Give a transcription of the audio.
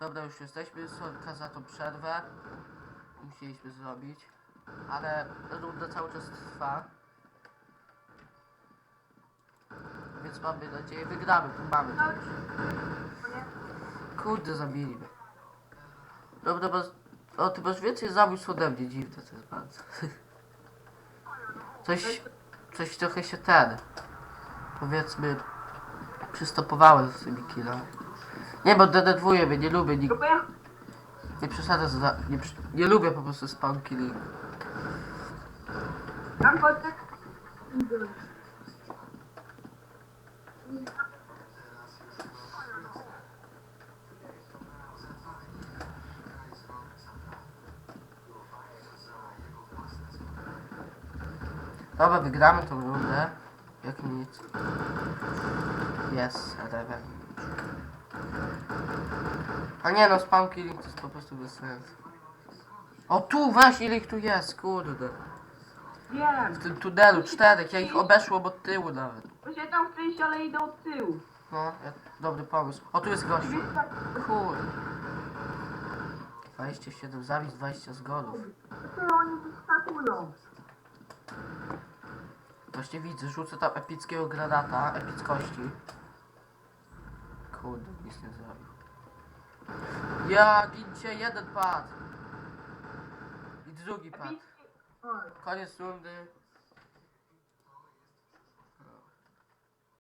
Dobra, już jesteśmy. Sorka za tą przerwę. Musieliśmy zrobić. Ale runda cały czas trwa. Więc mamy nadzieję, wygramy. Mamy to już. Kurde, zabili mnie. Dobra, bo... O, ty masz więcej zabójstw ode mnie, dziwne to jest bardzo. Coś... Coś trochę się ten... Powiedzmy... Przystopowałem z tymi killami. Nie, bo denerwuje mnie, nie lubię. Próbuję? Nie przesadzę za... Nie, przy- nie lubię po prostu spawn killing. Tam kotek? Dobra, wygramy tą rundę. Jak nic. Jest, Reven. A nie no, spawn killing to jest po prostu bez sensu. O tu, weź ile ich tu jest, kurde. Wiem. W tym tunelu, czterech, ja ich obeszłem od tyłu nawet. Bo się tam chcę iść, ale idę od tyłu. No, ja, dobry pomysł. O, tu jest gościu. Wiesz, tak, Kurde. 27 zabić, 20 zgonów. to oni wyskakują. Właśnie widzę, rzucę tam epickiego granata, epickości. Kurde, nic nie zrobił. Ja, gincie, jeden padł. I drugi. Oj, Koniec rundy,